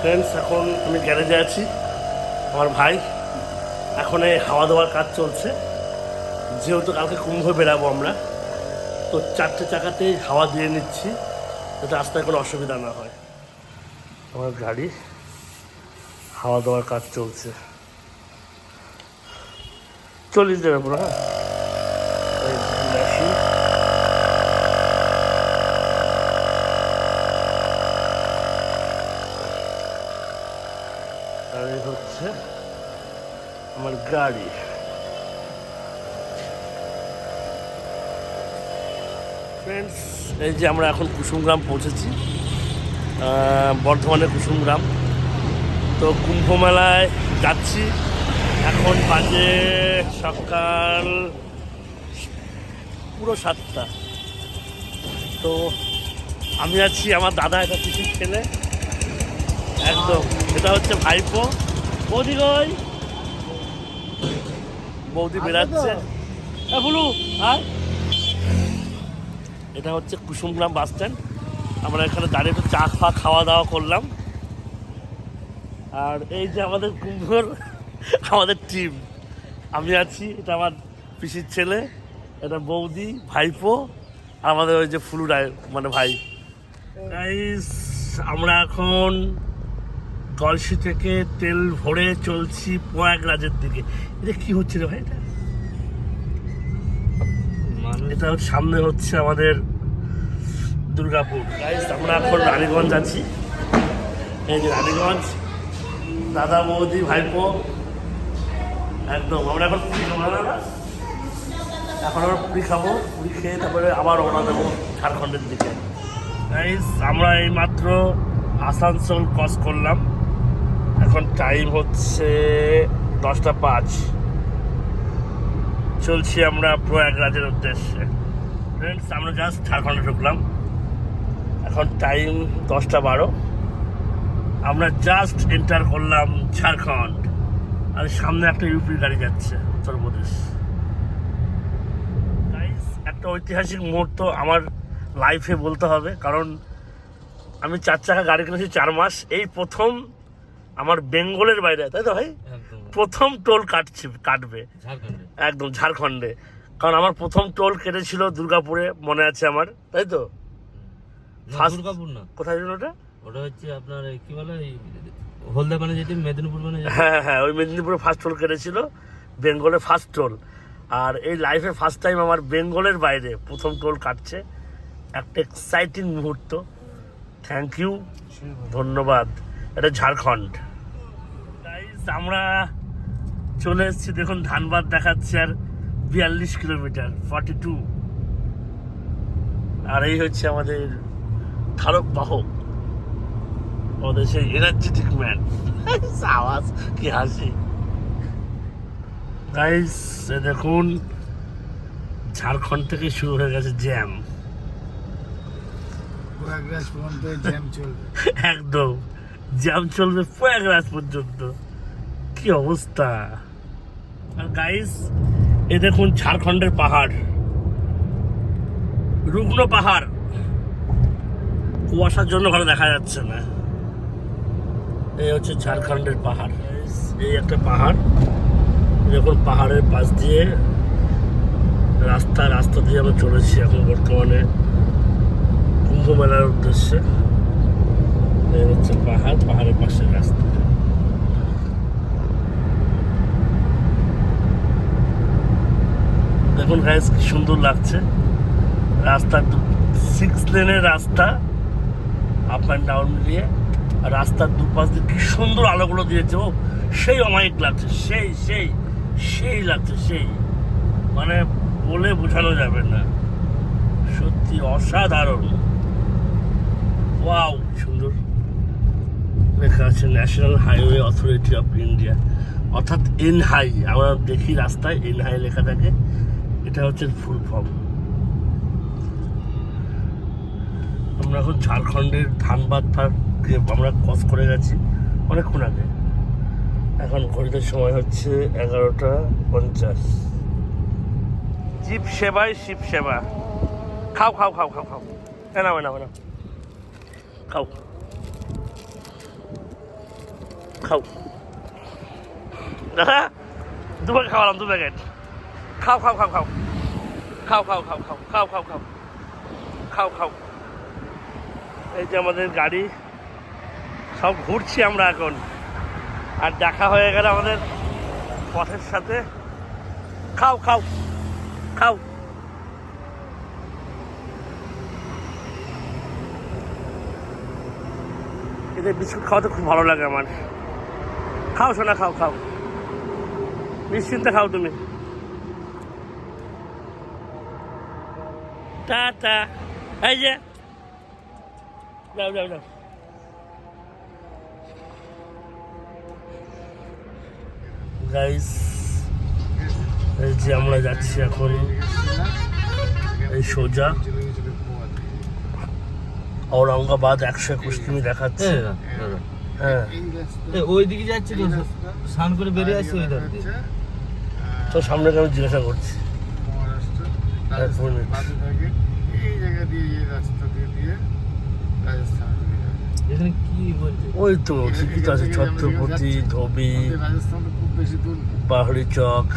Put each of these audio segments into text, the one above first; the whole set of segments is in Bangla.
ফ্রেন্ডস এখন আমি গ্যারেজে আছি। আমার ভাই, এখন এই হাওয়া দেওয়ার কাজ চলছে। যেহেতু কালকে কুম্ভ বেরাবো আমরা, তো চারটে চাকাতেই হাওয়া দিয়ে নিচ্ছি, যাতে রাস্তায় কোনো অসুবিধা না হয়। আমার গাড়ি হাওয়া দেওয়ার কাজ চলছে। চল্লিশ দেবে পুরো হ্যাঁ এই machine। আর এই হচ্ছে আমার গাড়ি। ফ্রেন্ডস এই যে আমরা এখন কুসুমগ্রাম পৌঁছেছি। বর্ধমানের কুসুমগ্রাম। তো কুম্ভ মেলায় যাচ্ছি। এখন বাজে সকাল পুরো সাতটা। তো আমি আছি আমার দাদা একটা পিসির ছেলে একদম এটা হচ্ছে ভাইপো। বৌদি কই? বৌদি আয়। এটা হচ্ছে কুসুমগ্রাম বাস স্ট্যান্ড। আমরা এখানে দাঁড়িয়ে একটু চা ফা খাওয়া দাওয়া করলাম। আর এই যে আমাদের কুম্ভর আমাদের টিম আমি আছি এটা আমার পিসির ছেলে এটা বৌদি ভাইপো আমাদের ওই যে ফুলু রায় মানে ভাই। আমরা এখন কলসি থেকে তেল ভরে চলছি প্রয়াগরাজের দিকে। এটা কি হচ্ছে রে ভাই? এটা এটা সামনে হচ্ছে আমাদের দুর্গাপুর। আমরা এখন রানীগঞ্জ আছি এই যে রানীগঞ্জ দাদা বৌদি ভাইপো। একদম আমরা এখন পুরি খাব না এখন আমরা পুরি খাব পুরি খেয়ে তারপরে আবার রওনা দেবো ঝাড়খণ্ডের দিকে। আমরা এইমাত্র আসানসোল ক্রস করলাম। এখন টাইম হচ্ছে দশটা পাঁচ। চলছি আমরা প্রয়াগরাজের উদ্দেশ্যে। ফ্রেন্ডস আমরা জাস্ট ঝাড়খণ্ডে ঢুকলাম। এখন টাইম দশটা বারো। আমরা জাস্ট এন্টার করলাম ঝাড়খণ্ড। আর সামনে একটা ইউপি গাড়ি যাচ্ছে উত্তরপ্রদেশ একটা ঐতিহাসিক মুহূর্ত আমার লাইফে বলতে হবে। কারণ আমি চার চাকা গাড়ি কিনেছি চার মাস। এই প্রথম আমার বেঙ্গলের বাইরে তাই তো ভাই? প্রথম টোল কাটছে কাটবে। একদম ঝাড়খণ্ডে। কারণ আমার প্রথম টোল কেটেছিল দুর্গাপুরে মনে আছে আমার তাই তো? দুর্গাপুর না। কোথায় ছিল ওটা? ওটা হচ্ছে আপনার কি বলে হলদা মানে যেটি মেদিনীপুর মানে হ্যাঁ হ্যাঁ ওই মেদিনীপুরে ফার্স্ট টোল কেটেছিল বেঙ্গলে ফার্স্ট টোল। আর এই লাইফে ফার্স্ট টাইম আমার বেঙ্গলের বাইরে প্রথম টোল কাটছে। একটা এক্সাইটিং মুহূর্ত। থ্যাংক ইউ ধন্যবাদ। এটা ঝাড়খণ্ড। আমরা চলে এসেছি দেখুন ধানবাদ দেখাচ্ছে আর বিয়াল্লিশ কিলোমিটার ফর্টি টু আর এই হচ্ছে আমাদের ধারক বাহক। আমাদের সেই এনার্জেটিক ম্যান আওয়াজ কি হাসি। গাইস দেখুন ঝাড়খণ্ড থেকে শুরু হয়ে গেছে জ্যাম প্রয়াগরাজ জ্যাম চলবে। একদম জ্যাম চলবে প্রয়াগরাজ পর্যন্ত। কি অবস্থা? আর গাইস এ দেখুন ঝাড়খণ্ডের পাহাড়। রুগ্ন পাহাড়। কুয়াশার জন্য ভালো দেখা যাচ্ছে না। এই হচ্ছে ঝাড়খণ্ডের পাহাড়। এই একটা পাহাড়। দেখুন পাহাড়ের পাশ দিয়ে রাস্তা রাস্তা দিয়ে আমরা চলেছি এখন বর্তমানে কুম্ভ মেলার উদ্দেশ্যে। এই হচ্ছে পাহাড়, পাহাড়ের পাশে রাস্তা। দেখুন গাইস কি সুন্দর লাগছে। রাস্তা সিক্স লেনের রাস্তা আপ অ্যান্ড ডাউন দিয়ে রাস্তার দুপাশ দিয়ে কি সুন্দর আলোগুলো দিয়েছে, ও, সেই অমায়িক লাগছে, সেই সেই সেই লাগছে, সেই। মানে বলে বোঝানো যাবে না। সত্যি অসাধারণ। ওয়াও সুন্দর। লেখা আছে National Highway Authority of India অর্থাৎ এনহাই আমরা দেখি রাস্তায় এনহাই লেখা থাকে। এটা হচ্ছে ফুল ফর্ম আমরা এখন ঝাড়খণ্ডের ধানবাদ থেকে আমরা ক্রস করে গেছি অনেকক্ষণ আগে। এখন ঘড়িতে সময় হচ্ছে এগারোটা পঞ্চাশ। জীব সেবায় শিব সেবা খাও খাও খাও। খাও খাও এনাও এনাও এনাও খাও। খাও। দাদা দু খাওয়ালাম, দু প্যাকেট। খাও খাও খাও খাও। খাও খাও খাও খাও খাও খাও খাও। খাও খাও। এই যে আমাদের গাড়ি, সব ঘুরছি আমরা এখন। আর দেখা হয়ে গেলে আমাদের পথের সাথে। খাও খাও খাও। এদের বিস্কুট খাওয়াতে খুব ভালো লাগে আমার। খাও, সোনা, খাও খাও। নিশ্চিন্তে খাও তুমি। টাটা এই যে যাও যাও যাও গাইস এই যে আমরা যাচ্ছি এখন এই সোজা ঔরঙ্গাবাদ একশো একুশ কিমি দেখাচ্ছে। হ্যাঁ। ওই দিকে যাচ্ছি স্নান করে বেরিয়ে আসছি ওই তো সামনে আমি জিজ্ঞাসা করছি। মহারাষ্ট্র এক মিনিট। বাদে থাকে। এই জায়গা দিয়ে এই রাস্তা দিয়ে দিয়ে রাজস্থান এখানে কি বলছে? ওই তো আছে ছত্রপতি ধোবি আমাদের রাজস্থান তো খুব বেশি দূর না। চক।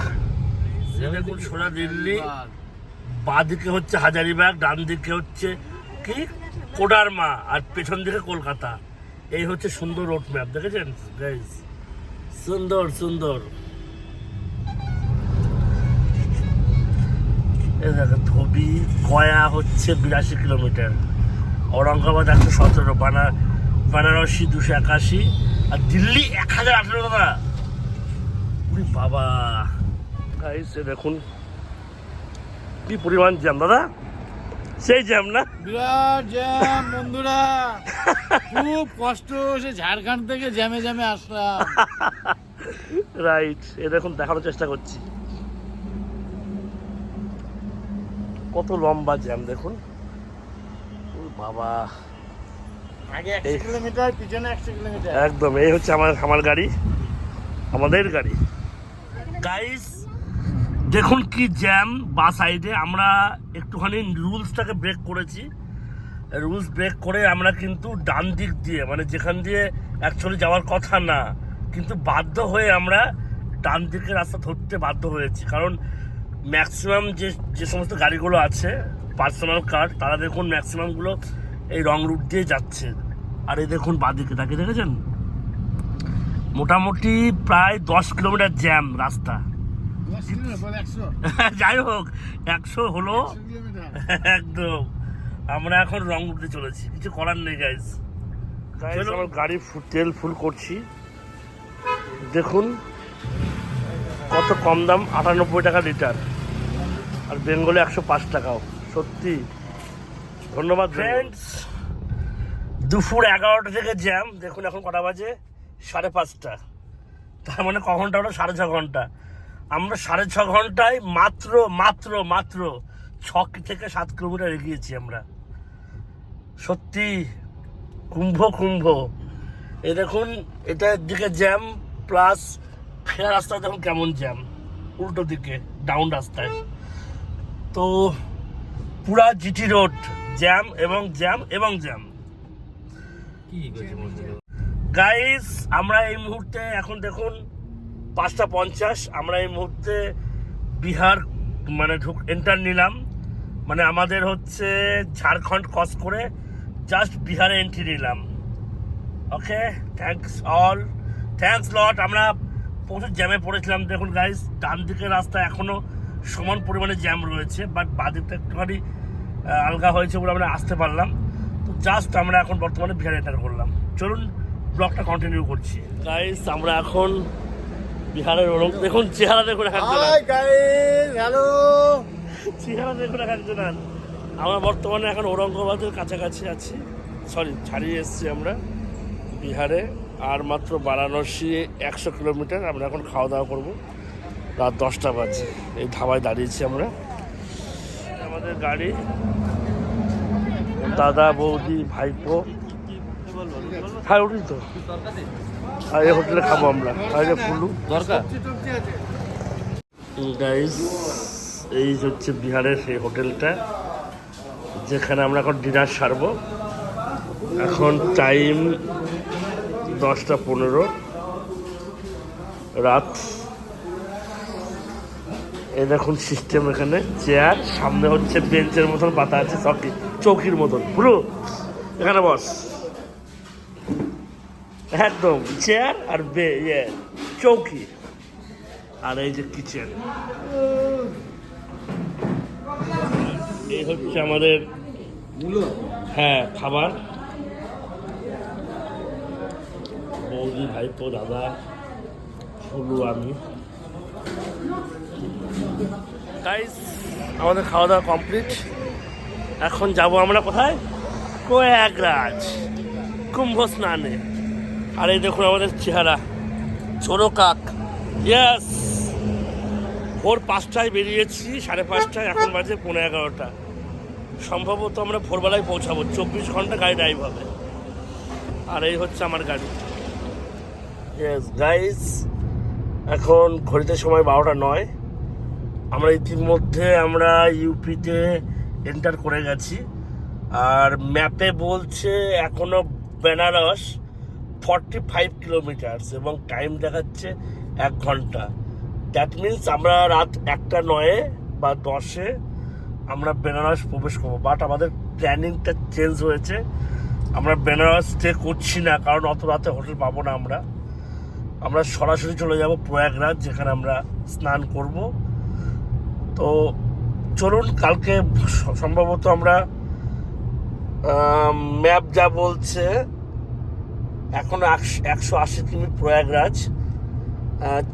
দেখুন সোজা দিল্লি। বাঁ দিকে হচ্ছে হাজারিবাগ ডান দিকে হচ্ছে কি? কোডারমা আর পেছন দিকে কলকাতা। এই হচ্ছে সুন্দর রোড ম্যাপ দেখেছেন? গাইজ সুন্দর সুন্দর। ধোবি গয়া হচ্ছে বিরাশি কিলোমিটার। ঔরঙ্গাবাদ একশো সতেরো বানা বেনারসি দুশো একাশি আর দিল্লি এক হাজার আঠেরো দাদা বাবা। এ দেখুন কি পরিমাণ জ্যাম দাদা? সেই জ্যাম না? বিরাট জ্যাম বন্ধুরা। খুব কষ্ট সে ঝাড়খণ্ড থেকে জ্যামে জ্যামে আসলাম। রাইট এ দেখুন দেখানোর চেষ্টা করছি। কত লম্বা জ্যাম দেখুন। ও বাবা। একদম এই হচ্ছে আমার আমার গাড়ি আমাদের গাড়ি। গাইস দেখুন কি জ্যাম বা সাইডে আমরা একটুখানি রুলসটাকে ব্রেক করেছি। রুলস ব্রেক করে আমরা কিন্তু ডান দিক দিয়ে মানে যেখান দিয়ে অ্যাকচুয়ালি যাওয়ার কথা না কিন্তু বাধ্য হয়ে আমরা ডান দিকের রাস্তা ধরতে বাধ্য হয়েছি। কারণ ম্যাক্সিমাম যে যে সমস্ত গাড়িগুলো আছে পার্সোনাল কার তারা দেখুন ম্যাক্সিমামগুলো এই রং রুট দিয়ে যাচ্ছে। আর এই দেখুন বাদিকে তাকে দেখেছেন? মোটামুটি প্রায় দশ কিলোমিটার জ্যাম রাস্তা। যাই হোক একশো হলো একদম। আমরা এখন রং উঠতে চলেছি। কিছু করার নেই গাইজ আমার গাড়ি ফু- তেল ফুল করছি। দেখুন কত কম দাম? আটানব্বই টাকা লিটার। আর বেঙ্গলে একশো পাঁচ টাকাও। সত্যি। ধন্যবাদ ফ্রেন্ডস দুপুর এগারোটা থেকে জ্যাম দেখুন এখন কটা বাজে? সাড়ে পাঁচটা। তার মানে ক ঘণ্টা হলো? সাড়ে ছ ঘণ্টা। আমরা সাড়ে ছ ঘন্টায় মাত্র মাত্র মাত্র ছ থেকে সাত কিলোমিটার এগিয়েছি আমরা। সত্যি কুম্ভ কুম্ভ। এ দেখুন এটার দিকে জ্যাম প্লাস ফেরা রাস্তা দেখুন কেমন জ্যাম উল্টো দিকে ডাউন রাস্তায়। তো পুরা জিটি রোড জ্যাম এবং জ্যাম এবং জ্যাম? গাইস আমরা এই মুহূর্তে এখন দেখুন পাঁচটা পঞ্চাশ আমরা এই মুহূর্তে বিহার মানে ঢুক এন্টার নিলাম। মানে আমাদের হচ্ছে ঝাড়খণ্ড ক্রস করে জাস্ট বিহারে এন্ট্রি নিলাম। Okay thanks all thanks lot আমরা প্রচুর জ্যামে পড়েছিলাম। দেখুন গাইস ডান দিকের রাস্তা এখনও সমান পরিমাণে জ্যাম রয়েছে বাট বাদিকটা একটুখানি আলগা হয়েছে বলে আমরা আসতে পারলাম। তো জাস্ট আমরা এখন বর্তমানে বিহারে এন্টার করলাম। চলুন ব্লগটা কন্টিনিউ করছি। গাইস আমরা এখন বিহারের ওরম দেখুন চেহারা দেখুন হ্যালো চেহারা দেখুন একজন। আমরা বর্তমানে এখন ঔরঙ্গাবাদের কাছাকাছি আছি। সরি ছাড়িয়ে এসেছি আমরা বিহারে। আর মাত্র বারাণসী একশো কিলোমিটার আমরা এখন খাওয়া দাওয়া করব। রাত দশটা বাজে। এই ধাবায় দাঁড়িয়েছি আমরা। আমাদের গাড়ি দাদা বৌদি ভাইপো। হ্যাঁ উঠি তো? আর এই হোটেলে খাব আমরা। আর ফুলু। দরকার? গাইস এই হচ্ছে বিহারের সেই হোটেলটা যেখানে আমরা এখন ডিনার সারবো। এখন টাইম দশটা পনেরো। রাত এই দেখুন সিস্টেম এখানে। চেয়ার সামনে হচ্ছে বেঞ্চের মতন, পাতা আছে, চকি, চৌকির মতন। পুরো। এখানে বস। একদম চেয়ার আর বে ইয়ে চৌকি। আর এই যে কিচেন এই হচ্ছে আমাদের হ্যাঁ খাবার। বৌদি, ভাইপো, দাদা ফুলু আমি। গাইস আমাদের খাওয়া দাওয়া কমপ্লিট এখন যাব আমরা কোথায়? প্রয়াগরাজ কুম্ভ স্নানে আর এই দেখুন আমাদের চেহারা ছোটো কাক ইয়াস ভোর পাঁচটায় বেরিয়েছি, সাড়ে পাঁচটায়, এখন বাজে পনেরো এগারোটা। সম্ভবত আমরা ভোরবেলায় পৌঁছাবো, চব্বিশ ঘণ্টা গাড়ি ড্রাইভ হবে। আর এই হচ্ছে আমার গাড়ি। ইয়েস গাইস এখন ঘড়িতে সময় বারোটা নয়। আমরা ইতিমধ্যে আমরা ইউপিতে এন্টার করে গেছি। আর ম্যাপে বলছে এখনও বেনারস ফর্টি ফাইভ কিলোমিটার্স এবং টাইম দেখাচ্ছে এক ঘণ্টা। দ্যাট মিন্স আমরা রাত একটা নয়ে বা দশে আমরা বেনারস প্রবেশ করব। বাট আমাদের প্ল্যানিংটা চেঞ্জ হয়েছে। আমরা বেনারস স্টে করছি না, কারণ অত রাতে হোটেল পাবো না আমরা। আমরা সরাসরি চলে যাব প্রয়াগরাজ, যেখানে আমরা স্নান করব। তো চলুন, কালকে সম্ভবত আমরা ম্যাপ যা বলছে, এখনও একশো আশি কিমি প্রয়াগরাজ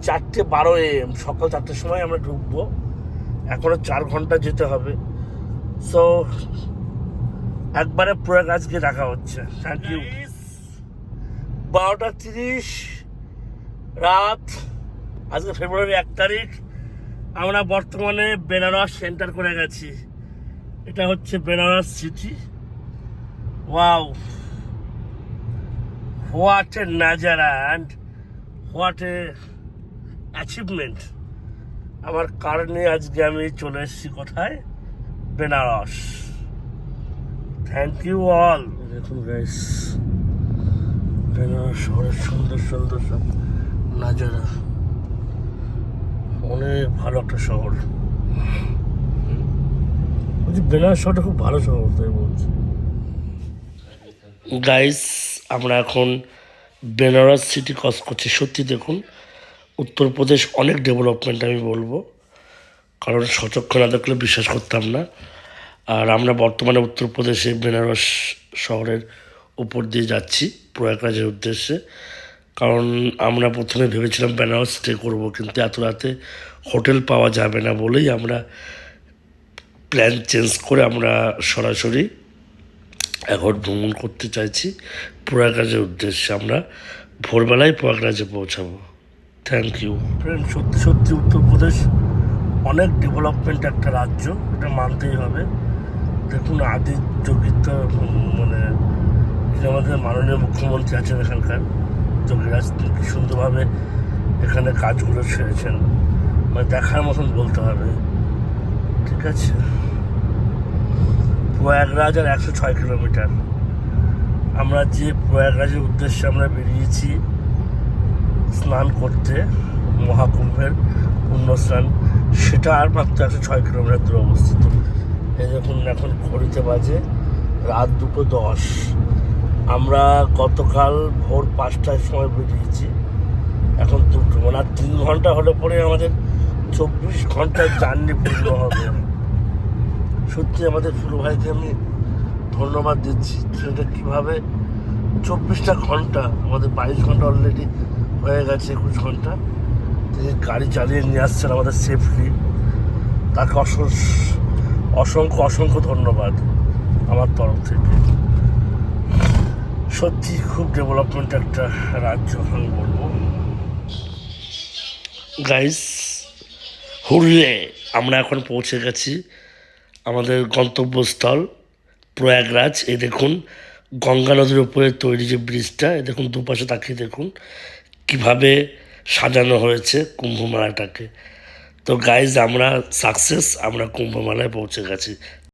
চারটে বারো এম, সকাল চারটের সময় আমরা ঢুকবো। এখনও চার ঘণ্টা যেতে হবে। সো একবারে প্রয়াগরাজ গিয়ে দেখা হচ্ছে। থ্যাংক ইউ বারোটা তিরিশ, রাত, আজকে ফেব্রুয়ারি এক তারিখ। আমরা বর্তমানে বেনারস সেন্টার করে গেছি। এটা হচ্ছে Benaras city wow what a Nazara and what a achievement আমার কার নিয়ে আজকে আমি চলে এসেছি কোথায়? বেনারস। থ্যাংক ইউ অল দেখুন বেনারস শহরের সুন্দর সুন্দর সব নাজারা। ভালো একটা শহর। বলছি বেনারস শহরটা খুব ভালো শহর, তাই বলছি। গাইস আমরা এখন বেনারস সিটি ক্রস করছি। সত্যি দেখুন, উত্তরপ্রদেশ অনেক ডেভেলপমেন্ট আমি বলব। কারণ সচক্ষে না দেখলে বিশ্বাস করতাম না। আর আমরা বর্তমানে উত্তরপ্রদেশে বেনারস শহরের উপর দিয়ে যাচ্ছি প্রয়াগরাজের উদ্দেশ্যে। কারণ আমরা প্রথমে ভেবেছিলাম বেনারস স্টে করব, কিন্তু এত রাতে হোটেল পাওয়া যাবে না বলেই আমরা প্ল্যান চেঞ্জ করে আমরা সরাসরি এখন ভ্রমণ করতে চাইছি। প্রয়াগরাজের উদ্দেশ্যে আমরা ভোরবেলায় প্রয়াগরাজে পৌঁছাবো। থ্যাংক ইউ ফ্রেন্ড সত্যি সত্যি উত্তরপ্রদেশ অনেক ডেভেলপমেন্ট একটা রাজ্য, এটা মানতেই হবে। দেখুন আদি যোগিত মানে আমাদের মাননীয় মুখ্যমন্ত্রী আছেন এখানকার তিনি কি সুন্দরভাবে এখানে কাজগুলো সেরেছেন মানে দেখার মতন বলতে হবে। ঠিক আছে? প্রয়াগরাজ আর একশো ছয় কিলোমিটার। আমরা যে প্রয়াগরাজের উদ্দেশ্যে আমরা বেরিয়েছি স্নান করতে, মহাকুম্ভের পুণ্য স্নান সেটা আর মাত্র একশো ছয় কিলোমিটার দূরে অবস্থিত। এই দেখুন, এখন ঘড়িতে বাজে রাত দুটো দশ। আমরা গতকাল ভোর পাঁচটার সময় বেরিয়েছি। এখন দুটো মানে আর তিন ঘণ্টা হলে পরে আমাদের চব্বিশ ঘণ্টার জার্নি পূর্ণ হবে। সত্যি আমাদের ফুলু ভাইকে আমি ধন্যবাদ দিচ্ছি সেটা কীভাবে চব্বিশটা ঘণ্টা, আমাদের বাইশ ঘণ্টা অলরেডি হয়ে গেছে একুশ ঘণ্টা। তিনি গাড়ি চালিয়ে নিয়ে আসছেন আমাদের সেফলি তাকে অসংখ্য অসংখ্য অসংখ্য ধন্যবাদ আমার তরফ থেকে। সত্যি খুব ডেভেলপমেন্ট একটা রাজ্য আমি বলব। গাইস হুরলে আমরা এখন পৌঁছে গেছি আমাদের গন্তব্যস্থল প্রয়াগরাজ। এ দেখুন, গঙ্গা নদীর উপরে তৈরি যে ব্রিজটা এই দেখুন দুপাশে তাকিয়ে দেখুন কীভাবে সাজানো হয়েছে কুম্ভ মেলাটাকে তো গাইজ আমরা সাকসেস আমরা কুম্ভ মেলায় পৌঁছে গেছি।